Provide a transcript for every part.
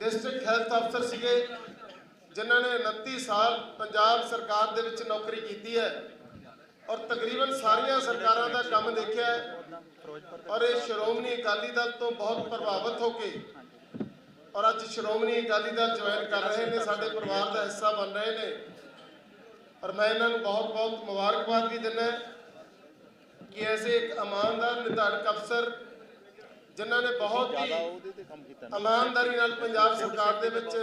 District health ਅਫਸਰ ਸੀਗੇ, ਜਿਨ੍ਹਾਂ ਨੇ 29 ਸਾਲ ਪੰਜਾਬ ਸਰਕਾਰ ਦੇ ਵਿੱਚ ਨੌਕਰੀ ਕੀਤੀ ਹੈ ਔਰ ਤਕਰੀਬਨ ਸਾਰੀਆਂ ਸਰਕਾਰਾਂ ਦਾ ਕੰਮ ਦੇਖਿਆ ਔਰ ਇਹ ਸ਼੍ਰੋਮਣੀ ਅਕਾਲੀ ਦਲ ਤੋਂ ਬਹੁਤ ਪ੍ਰਭਾਵਿਤ ਹੋ ਕੇ ਔਰ ਅੱਜ ਸ਼੍ਰੋਮਣੀ ਅਕਾਲੀ ਦਲ ਜੁਆਇਨ ਕਰ ਰਹੇ ਨੇ, ਸਾਡੇ ਪਰਿਵਾਰ ਦਾ ਹਿੱਸਾ ਬਣ ਰਹੇ ਨੇ ਔਰ ਮੈਂ ਇਹਨਾਂ ਨੂੰ ਬਹੁਤ ਬਹੁਤ ਮੁਬਾਰਕਬਾਦ ਵੀ ਦਿੰਦਾ ਕਿ ਐਸੇ ਇੱਕ ਇਮਾਨਦਾਰ ਨਿਰਧਾਰਕ ਅਫਸਰ ਜਿਨ੍ਹਾਂ ਨੇ ਬਹੁਤ ਹੀ ਉਹਦੇ ਤੇ ਕੰਮ ਕੀਤਾ ਇਮਾਨਦਾਰੀ ਨਾਲ ਪੰਜਾਬ ਸਰਕਾਰ ਦੇ ਵਿੱਚ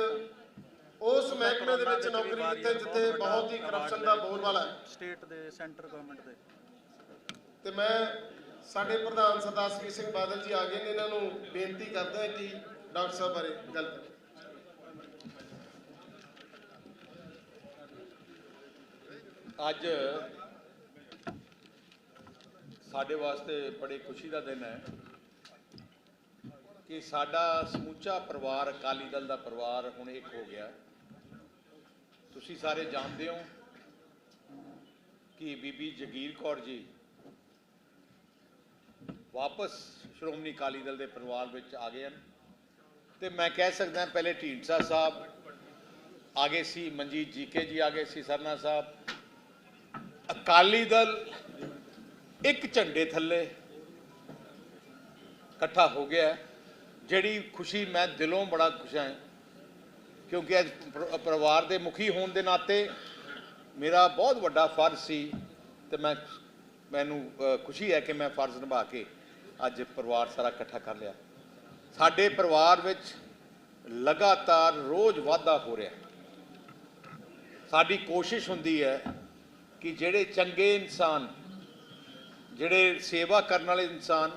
ਉਸ ਮਹਿਕਮੇ ਦੇ ਵਿੱਚ ਨੌਕਰੀ ਕੀਤੀ ਜਿੱਥੇ ਬਹੁਤ ਹੀ ਕਰਪਸ਼ਨ ਦਾ ਬੋਲਬਾਲਾ ਹੈ। ਸਟੇਟ ਦੇ ਸੈਂਟਰ ਗਵਰਨਮੈਂਟ ਦੇ। ਤੇ ਮੈਂ ਸਾਡੇ ਪ੍ਰਧਾਨ ਸਰਦਾਰ ਸੁਖਬੀਰ ਸਿੰਘ ਬਾਦਲ ਜੀ ਆ ਗਏ ਨੇ ਇਹਨਾਂ ਨੂੰ ਬੇਨਤੀ ਕਰਦਾ ਹਾਂ ਕਿ ਡਾਕਟਰ ਸਾਹਿਬ ਬਾਰੇ ਗੱਲ ਕरें ਅੱਜ ਸਾਡੇ ਵਾਸਤੇ ਬੜੀ ਖੁਸ਼ੀ ਦਾ ਦਿਨ ਹੈ। ਕਿ ਸਾਡਾ ਸਮੁੱਚਾ ਪਰਿਵਾਰ, ਅਕਾਲੀ ਦਲ ਦਾ ਪਰਿਵਾਰ ਹੁਣ ਇੱਕ ਹੋ ਗਿਆ। ਤੁਸੀਂ ਸਾਰੇ ਜਾਣਦੇ ਹੋ ਕਿ ਬੀਬੀ ਜਗੀਰ ਕੌਰ ਜੀ ਵਾਪਸ ਸ਼੍ਰੋਮਣੀ ਅਕਾਲੀ ਦਲ ਦੇ ਪਰਿਵਾਰ ਵਿੱਚ ਆ ਗਏ ਹਨ। ਤੇ ਮੈਂ ਕਹਿ ਸਕਦਾ ਪਹਿਲੇ ਢੀਂਡਸਾ ਸਾਹਿਬ ਆਗੇ ਸੀ, ਮਨਜੀਤ ਜੀਕੇ ਜੀ ਆਗੇ ਸੀ, ਸਰਨਾ ਸਾਹਿਬ। ਅਕਾਲੀ ਦਲ ਇੱਕ ਝੰਡੇ ਥੱਲੇ ਇਕੱਠਾ ਹੋ ਗਿਆ ਜਿਹੜੀ ਖੁਸ਼ੀ ਮੈਂ ਦਿਲੋਂ ਬੜਾ ਖੁਸ਼ ਹਾਂ, ਕਿਉਂਕਿ ਅੱਜ ਪਰਿਵਾਰ ਦੇ ਮੁਖੀ ਹੋਣ ਦੇ ਨਾਤੇ ਮੇਰਾ ਬਹੁਤ ਵੱਡਾ ਫਰਜ਼ ਸੀ ਤੇ ਮੈਂ ਮੈਨੂੰ ਖੁਸ਼ੀ ਹੈ ਕਿ ਮੈਂ ਫਰਜ਼ ਨਿਭਾ ਕੇ ਅੱਜ ਪਰਿਵਾਰ ਸਾਰਾ ਇਕੱਠਾ ਕਰ ਲਿਆ। ਸਾਡੇ ਪਰਿਵਾਰ ਵਿੱਚ ਲਗਾਤਾਰ ਰੋਜ਼ ਵਾਧਾ ਹੋ ਰਿਹਾ ਸਾਡੀ ਕੋਸ਼ਿਸ਼ ਹੁੰਦੀ ਹੈ ਕਿ ਜਿਹੜੇ ਚੰਗੇ ਇਨਸਾਨ, ਜਿਹੜੇ ਸੇਵਾ ਕਰਨ ਵਾਲੇ ਇਨਸਾਨ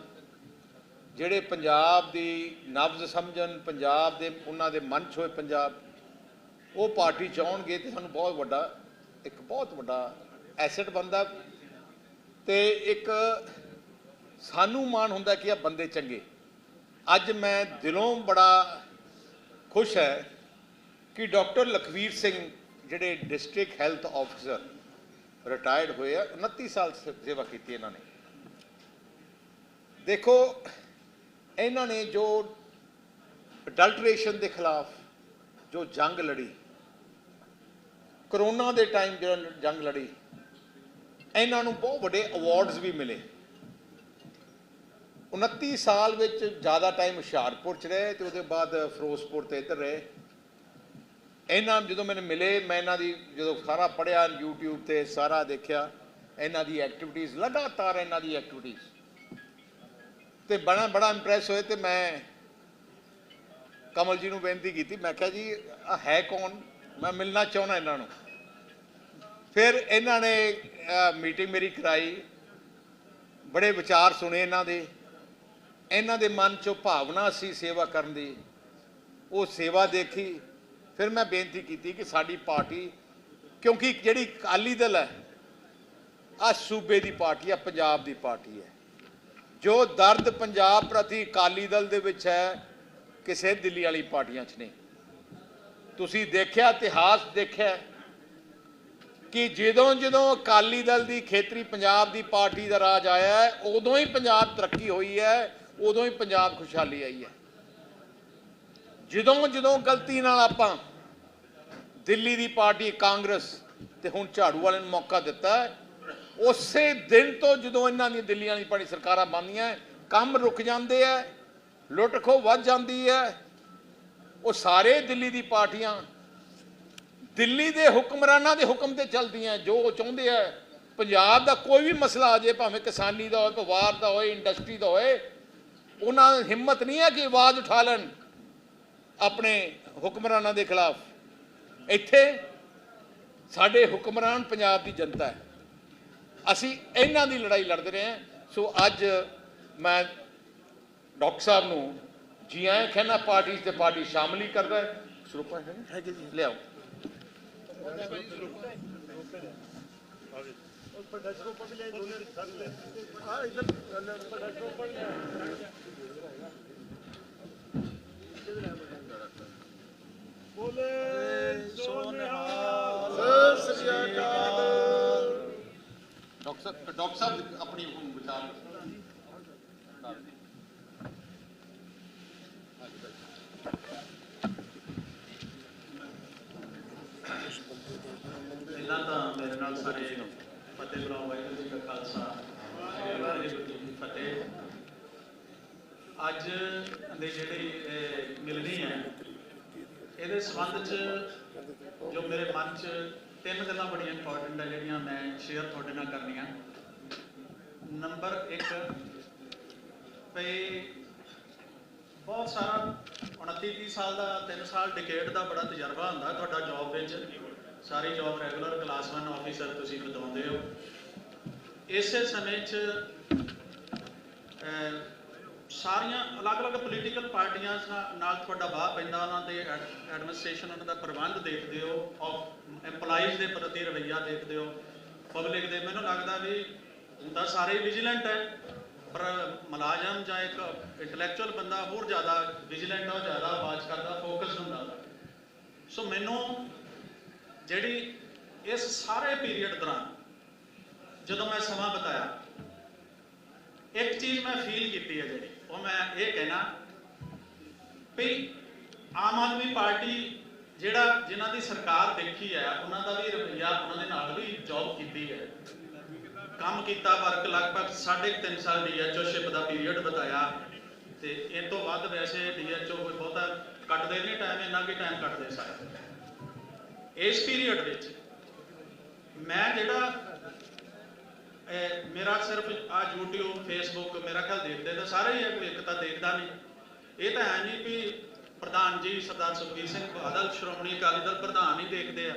ਜਿਹੜੇ ਪੰਜਾਬ ਦੀ ਨਬਜ਼ ਸਮਝਣ, ਪੰਜਾਬ ਦੇ ਉਹਨਾਂ ਦੇ ਮਨ 'ਚ ਹੋਏ ਪੰਜਾਬ, ਉਹ ਪਾਰਟੀ ਚ ਆਉਣਗੇ ਤੇ ਸਾਨੂੰ ਬਹੁਤ ਵੱਡਾ, ਇੱਕ ਬਹੁਤ ਵੱਡਾ ਐਸੈਟ ਬਣਦਾ ਤੇ ਇੱਕ ਸਾਨੂੰ ਮਾਣ ਹੁੰਦਾ ਕਿ ਆ ਬੰਦੇ ਚੰਗੇ। ਅੱਜ ਮੈਂ ਦਿਲੋਂ ਬੜਾ ਖੁਸ਼ ਹੈ ਕਿ ਡਾਕਟਰ ਲਖਵੀਰ ਸਿੰਘ, ਜਿਹੜੇ ਡਿਸਟ੍ਰਿਕਟ ਹੈਲਥ ਆਫੀਸਰ ਰਿਟਾਇਰਡ ਹੋਏ ਆ 29 ਸਾਲ ਸੇ- ਸੇਵਾ ਕੀਤੀ ਇਹਨਾਂ ਨੇ। ਦੇਖੋ ਇਹਨਾਂ ਨੇ ਜੋ ਅਡਲਟਰੇਸ਼ਨ ਦੇ ਖਿਲਾਫ ਜੋ ਜੰਗ ਲੜੀ, ਕਰੋਨਾ ਦੇ ਟਾਈਮ ਜਿਹੜਾ ਜੰਗ ਲੜੀ, ਇਹਨਾਂ ਨੂੰ ਬਹੁਤ ਵੱਡੇ ਅਵਾਰਡਸ ਵੀ ਮਿਲੇ। 29 ਸਾਲ ਵਿੱਚ ਜ਼ਿਆਦਾ ਟਾਈਮ ਹੁਸ਼ਿਆਰਪੁਰ ਚ ਰਹੇ ਤੇ ਉਹਦੇ ਬਾਅਦ ਫਿਰੋਜ਼ਪੁਰ ਤੇ ਇੱਧਰ ਰਹੇ। ਇਹਨਾਂ ਜਦੋਂ ਮੈਨੂੰ ਮਿਲੇ, ਮੈਂ ਇਹਨਾਂ ਦੀ ਜਦੋਂ ਸਾਰਾ ਪੜਿਆ YouTube ਤੇ ਸਾਰਾ ਦੇਖਿਆ, ਇਹਨਾਂ ਦੀ ਐਕਟੀਵਿਟੀਜ਼ ਲਗਾਤਾਰ ਇਹਨਾਂ ਦੀ ਐਕਟੀਵਿਟੀਜ਼ ਤੇ ਬੜਾ ਬੜਾ ਇੰਪ੍ਰੈਸ ਹੋਏ ਤੇ ਮੈਂ ਕਮਲ ਜੀ ਨੂੰ ਬੇਨਤੀ ਕੀਤੀ। ਮੈਂ ਕਿਹਾ ਜੀ, ਆਹ ਹੈ ਕੌਣ? ਮੈਂ ਮਿਲਣਾ ਚਾਹੁੰਦਾ ਇਹਨਾਂ ਨੂੰ। ਫਿਰ ਇਹਨਾਂ ਨੇ ਮੀਟਿੰਗ ਮੇਰੀ ਕਰਾਈ। ਬੜੇ ਵਿਚਾਰ ਸੁਣੇ ਇਹਨਾਂ ਦੇ। ਇਹਨਾਂ ਦੇ ਮਨ 'ਚੋਂ ਭਾਵਨਾ ਸੀ ਸੇਵਾ ਕਰਨ ਦੀ। ਉਹ ਸੇਵਾ ਦੇਖੀ। ਫਿਰ ਮੈਂ ਬੇਨਤੀ ਕੀਤੀ ਕਿ ਸਾਡੀ ਪਾਰਟੀ, ਕਿਉਂਕਿ ਜਿਹੜੀ ਅਕਾਲੀ ਦਲ ਹੈ ਆ ਸੂਬੇ ਦੀ ਪਾਰਟੀ ਆ ਪੰਜਾਬ ਦੀ ਪਾਰਟੀ ਹੈ। ਜੋ ਦਰਦ ਪੰਜਾਬ ਪ੍ਰਤੀ ਅਕਾਲੀ ਦਲ ਦੇ ਵਿੱਚ ਹੈ, ਕਿਸੇ ਦਿੱਲੀ ਵਾਲੀ ਪਾਰਟੀਆਂ 'ਚ ਨਹੀਂ। ਤੁਸੀਂ ਦੇਖਿਆ, ਇਤਿਹਾਸ ਦੇਖਿਆ ਕਿ ਜਦੋਂ ਜਦੋਂ ਅਕਾਲੀ ਦਲ ਦੀ ਖੇਤਰੀ ਪੰਜਾਬ ਦੀ ਪਾਰਟੀ ਦਾ ਰਾਜ ਆਇਆ ਉਦੋਂ ਹੀ ਪੰਜਾਬ ਤਰੱਕੀ ਹੋਈ ਹੈ, ਉਦੋਂ ਹੀ ਪੰਜਾਬ ਖੁਸ਼ਹਾਲੀ ਆਈ ਹੈ। ਜਦੋਂ ਜਦੋਂ ਗਲਤੀ ਨਾਲ ਆਪਾਂ ਦਿੱਲੀ ਦੀ ਪਾਰਟੀ ਕਾਂਗਰਸ ਤੇ ਹੁਣ ਝਾੜੂ ਵਾਲਿਆਂ ਨੂੰ ਮੌਕਾ ਦਿੱਤਾ ਉਸੇ ਦਿਨ ਤੋਂ ਜਦੋਂ ਇਹਨਾਂ ਦੀ ਦਿੱਲੀ ਵਾਲੀ ਪਾਣੀ ਸਰਕਾਰਾਂ ਬਣਦੀਆਂ ਕੰਮ ਰੁਕ ਜਾਂਦੇ ਆ ਲੁੱਟ ਖੋ ਵੱਧ ਜਾਂਦੀ ਹੈ ਉਹ ਸਾਰੇ ਦਿੱਲੀ ਦੀ ਪਾਰਟੀਆਂ ਦਿੱਲੀ ਦੇ ਹੁਕਮਰਾਨਾਂ ਦੇ ਹੁਕਮ ਤੇ ਚੱਲਦੀਆਂ ਜੋ ਉਹ ਚਾਹੁੰਦੇ ਆ ਪੰਜਾਬ ਦਾ ਕੋਈ ਵੀ ਮਸਲਾ ਆ ਜੇ, ਭਾਵੇਂ ਕਿਸਾਨੀ ਦਾ ਹੋਵੇ ਪਰਿਵਾਰ ਦਾ ਹੋਵੇ ਇੰਡਸਟਰੀ ਦਾ ਹੋਵੇ ਉਹਨਾਂ ਦੀ ਹਿੰਮਤ ਨਹੀਂ ਹੈ ਕਿ ਆਵਾਜ਼ ਉਠਾ ਲੈਣ ਆਪਣੇ ਹੁਕਮਰਾਨਾਂ ਦੇ ਖਿਲਾਫ। ਇੱਥੇ ਸਾਡੇ ਹੁਕਮਰਾਨ ਪੰਜਾਬ ਦੀ ਜਨਤਾ ਹੈ ਅਸੀਂ ਇਹਨਾਂ ਦੀ ਲੜਾਈ ਲੜਦੇ ਰਹੇ ਹਾਂ। ਸੋ ਅੱਜ ਮੈਂ ਡਾਕਟਰ ਸਾਹਿਬ ਨੂੰ ਜੀ ਆਇਆਂ ਕਹਿੰਦਾ ਪਾਰਟੀ ਤੇ ਪਾਰਟੀ ਸ਼ਾਮਲ ਹੀ ਕਰਦਾ ਹੈ। ਸਰੂਪਾ ਹੈ ਹੈਗੇ ਜੀ। ਲਿਆਓ। ਸਤਿ ਸ੍ਰੀ ਅਕਾਲ। ਡਾਕਟਰ ਸਾਹਿਬ ਡਾਕਟਰ ਸਾਹਿਬ ਆਪਣੀ ਵਿਚਾਰ ਫਤਿਹ ਬੁਲਾਓ ਵਾਹਿਗੁਰੂ ਜੀ ਕਾ ਖਾਲਸਾ ਵਾਹਿਗੁਰੂ ਜੀ ਕੀ ਫਤਿਹ ਅੱਜ ਦੇ ਜਿਹੜੀ ਇਹ ਮਿਲਣੀ ਹੈ ਇਹਦੇ ਸੰਬੰਧ 'ਚ ਜੋ ਮੇਰੇ ਮਨ 'ਚ ਤਿੰਨ ਗੱਲਾਂ ਬੜੀਆਂ ਇੰਪੋਰਟੈਂਟ ਹੈ ਜਿਹੜੀਆਂ ਮੈਂ ਸ਼ੇਅਰ ਤੁਹਾਡੇ ਨਾਲ ਕਰਨੀਆਂ ਨੰਬਰ 1 ਭਈ ਬਹੁਤ ਸਾਰਾ 29 30 ਸਾਲ ਦਾ 3 ਸਾਲ ਡਿਕੇਡ ਦਾ ਬੜਾ ਤਜਰਬਾ ਹੁੰਦਾ ਤੁਹਾਡਾ ਜੌਬ ਵਿੱਚ। ਸਾਰੀ ਜੌਬ ਰੈਗੂਲਰ ਕਲਾਸ 1 ਆਫੀਸਰ ਤੁਸੀਂ ਬਤਾਉਂਦੇ ਹੋ। ਇਸੇ ਸਮੇਂ 'ਚ ਸਾਰੀਆਂ ਅਲੱਗ-ਅਲੱਗ ਪੋਲੀਟੀਕਲ ਪਾਰਟੀਆਂ ਨਾਲ- ਤੁਹਾਡਾ ਵਾਹ ਪੈਂਦਾ, ਉਹਨਾਂ ਦੇ ਐਡਮਿਨਿਸਟ੍ਰੇਸ਼ਨ ਉਹਨਾਂ ਦਾ ਪ੍ਰਬੰਧ ਦੇਖਦੇ ਹੋ ਆਫ EMPLOYEES ਦੇ ਪ੍ਰਤੀ ਰਵੱਈਆ ਦੇਖਦੇ ਹੋ ਪਬਲਿਕ ਦੇ। ਮੈਨੂੰ ਲੱਗਦਾ ਵੀ ਤਾਂ ਸਾਰੇ ਵਿਜੀਲੈਂਟ ਹੈ। ਪਰ ਮੁਲਾਜ਼ਮ ਜਾਂ ਇੱਕ ਇੰਟੈਲੈਕਚੁਅਲ ਬੰਦਾ ਹੋਰ ਜ਼ਿਆਦਾ ਵਿਜੀਲੈਂਟ ਹੋ ਜ਼ਿਆਦਾ ਆਵਾਜ਼ ਕਰਦਾ ਫੋਕਸ ਹੁੰਦਾ। ਸੋ ਮੈਨੂੰ ਜਿਹੜੀ ਇਸ ਸਾਰੇ ਪੀਰੀਅਡ ਦੌਰਾਨ ਜਦੋਂ ਮੈਂ ਸਮਾਂ ਬਤਾਇਆ, ਇੱਕ ਚੀਜ਼ ਮੈਂ ਫੀਲ ਕੀਤੀ ਹੈ ਜਿਹੜੀ, ਉਹ ਮੈਂ ਇਹ ਕਹਿਣਾ ਵੀ ਆਮ ਆਦਮੀ ਪਾਰਟੀ ਜਿਹੜਾ ਜਿਨ੍ਹਾਂ ਦੀ ਸਰਕਾਰ ਦੇਖੀ ਹੈ, ਉਹਨਾਂ ਦਾ ਵੀ ਰਵੱਈਆ ਉਹਨਾਂ ਦੇ ਨਾਲ ਵੀ ਜੌਬ ਕੀਤੀ ਹੈ। ਕੰਮ ਕੀਤਾ ਵਰਕ ਲਗਭਗ 3.5 ਸਾਲ ਡੀਐਚਓਸ਼ਿਪ ਦਾ ਪੀਰੀਅਡ ਬਤਾਇਆ। ਤੇ ਇਹ ਤੋਂ ਵੱਧ ਵੈਸੇ ਡੀਐਚਓ ਕੋਈ ਬਹੁਤਾ ਕੱਟਦੇ ਨਹੀਂ ਟਾਈਮ ਇੰਨਾ ਕੀ ਟਾਈਮ ਕੱਟਦੇ ਸਾਰੇ। ਇਸ ਪੀਰੀਅਡ ਵਿੱਚ ਮੈਂ ਜਿਹੜਾ ਮੇਰਾ ਸਿਰਫ ਆ YouTube, Facebook, ਮੇਰਾ ਖਿਆਲ ਦੇਖਦੇ ਤਾਂ ਸਾਰੇ ਹੀ ਹੈ ਕੋਈ ਇੱਕ ਤਾਂ ਦੇਖਦਾ ਨਹੀਂ। ਇਹ ਤਾਂ ਹੈ ਨਹੀਂ ਵੀ ਪ੍ਰਧਾਨ ਜੀ ਸਰਦਾਰ ਸੁਖਬੀਰ ਸਿੰਘ ਬਾਦਲ, ਸ਼੍ਰੋਮਣੀ ਅਕਾਲੀ ਦਲ ਪ੍ਰਧਾਨ ਹੀ ਦੇਖਦੇ ਆ।